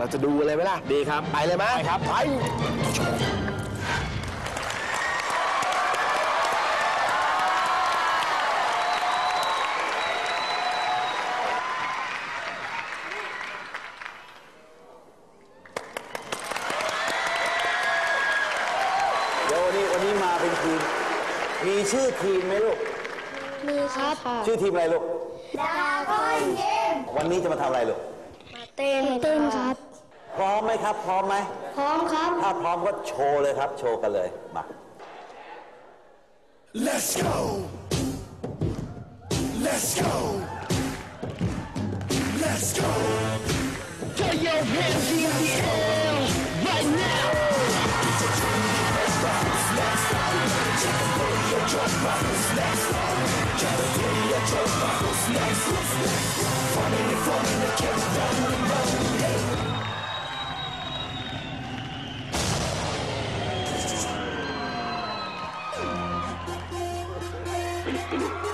เราจะดูเลยไหมล่ะ ดีครับ ไปเลยไหมไปครับ ไป เดี๋ยววันนี้วันนี้มาเป็นทีม มีชื่อทีมไหมลูก มีครับชื่อทีมอะไรลูก ดาคอนเกมวันนี้จะมาทำอะไรลูก เต้นเต้นครับ พร้อมไหมครับ พร้อมไหมพร้อมครับ ถ้าพร้อมก็โชว์เลยครับ โชว์กันเลย มา Let's go. Let's go. Let's go. Get your hands in the air right now. The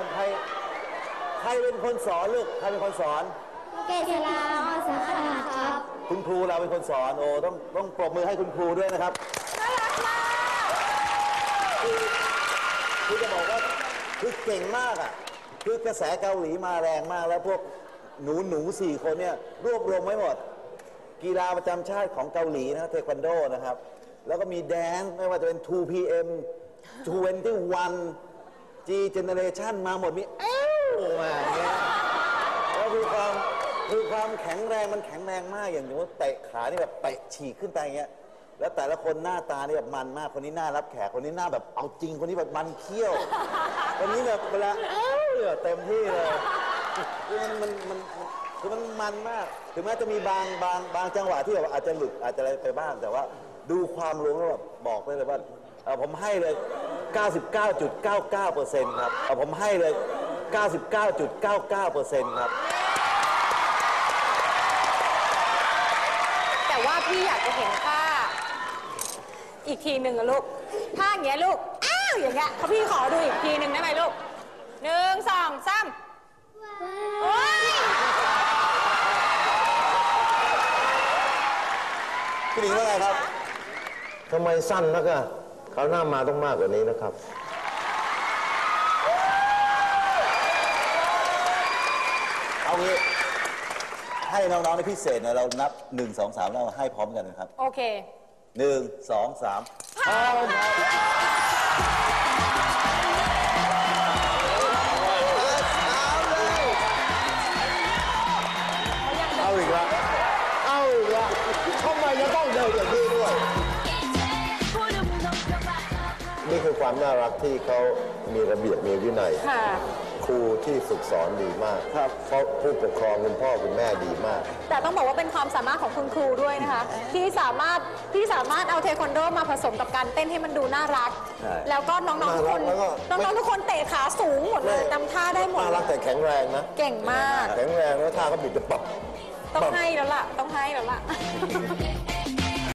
ก่อนถามก่อนใคร ใครเป็นคนสอนลูก ใครเป็นคนสอน เกษราอสาขาครับคุณครูเราเป็นคนสอน โอ้ ต้องต้องปรบมือให้คุณครูด้วยนะครับ น่ารักมากคือจะบอกว่าคือเก่งมากอะ คือกระแสเกาหลีมาแรงมากแล้วพวกหนูหนูสี่คนเนี่ยรวบรวมไว้หมด กีฬาประจำชาติของเกาหลีนะเทควันโดนะครับ แล้วก็มีแดนซ์ไม่ว่าจะเป็น 2PM 21 G Generation มาหมดมีเอ้วมาอย่างเงี้ยแล้วคือความคือความแข็งแรงมันแข็งแรงมากอย่างสมมติเตะขานี่แบบเตะฉีกขึ้นไปอย่างเงี้ยแล้วแต่ละคนหน้าตานี่แบบมันมากคนนี้หน้ารับแขกคนนี้หน้าแบบเอาจริงคนนี้แบบมันเขี้ยวคนนี้แบบเวลาเอ้าเนี่ยเต็มที่เลยคือมันมันมันคือมันมันมากถึงแม้จะมีบางบางบางจังหวะที่แบบอาจจะหลุดอาจจะอะไรไปบ้างแต่ว่า ดูความรู้แล้วแบบบอกได้เลยว่าเออผมให้เลย 99.99%ครับเอ่อผมให้เลย 99.99%ครับ แต่ว่าพี่อยากจะเห็นท่า อีกทีหนึ่งอะลูกท่าอย่างเงี้ยลูก อ้าว อย่างเงี้ยเขาพี่ขอดูอีกทีหนึ่งได้ไหมลูกหนึ่งสองสามโอ้ยพี่หนิงว่าไงครับ ทำไมสั้นนักอะ เขาวหน้ามาต้องมากกว่านี้นะครับ เอางี้ ให้น้องๆในพิเศษเนี่ยเรานับ 1 2 3 แล้วให้พร้อมกันนะครับโอเค 1 2 3พร้อม คือความน่ารักที่เขามีระเบียบมีวินัย ค่ะ ครูที่ฝึกสอนดีมากครับ เพราะผู้ปกครองคุณพ่อคุณแม่ดีมาก แต่ต้องบอกว่าเป็นความสามารถของคุณครูด้วยนะคะ ที่สามารถที่สามารถเอาเทควันโดมาผสมกับการเต้นให้มันดูน่ารัก ใช่ แล้วก็น้องๆทุกคนน่ารักแล้วก็น้องๆทุกคนเตะขาสูงหมดเลยจำท่าได้หมดน่าเลรักยแต่แข็งแรงนะ เก่งมาก แข็งแรงแล้วท่าเขาบิดจะปับ ต้องให้แล้วล่ะ ต้องให้แล้วล่ะ